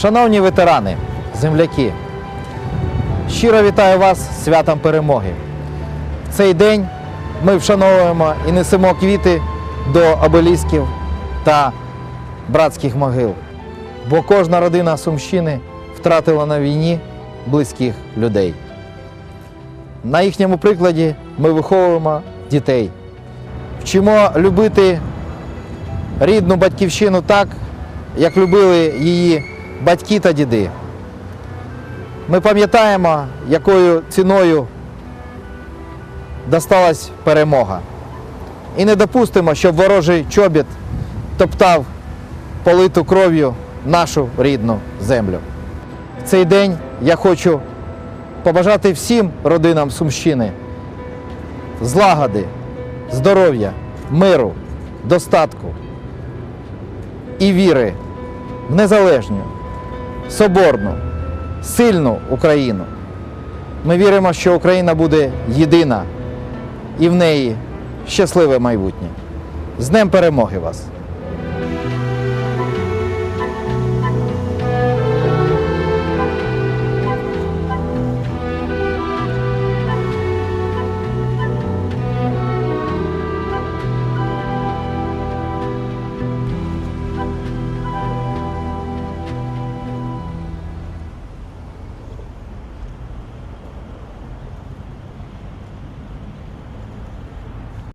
Шановні ветерани, земляки, щиро вітаю вас з святом перемоги. В цей день ми вшановуємо і несемо квіти до обелісків та братських могил. Бо кожна родина Сумщини втратила на війні близьких людей. На їхньому прикладі ми виховуємо дітей, вчимо любити рідну батьківщину так, як любили її батьки та діди. Ми пам'ятаємо, якою ціною досталась перемога. І не допустимо, щоб ворожий чобіт топтав политу кров'ю нашу рідну землю. В цей день я хочу побажати всім родинам Сумщини злагоди, здоров'я, миру, достатку і віри в незалежну, соборну, сильну Україну. Ми віримо, що Україна буде єдина і в неї щасливе майбутнє. З Днем перемоги вас!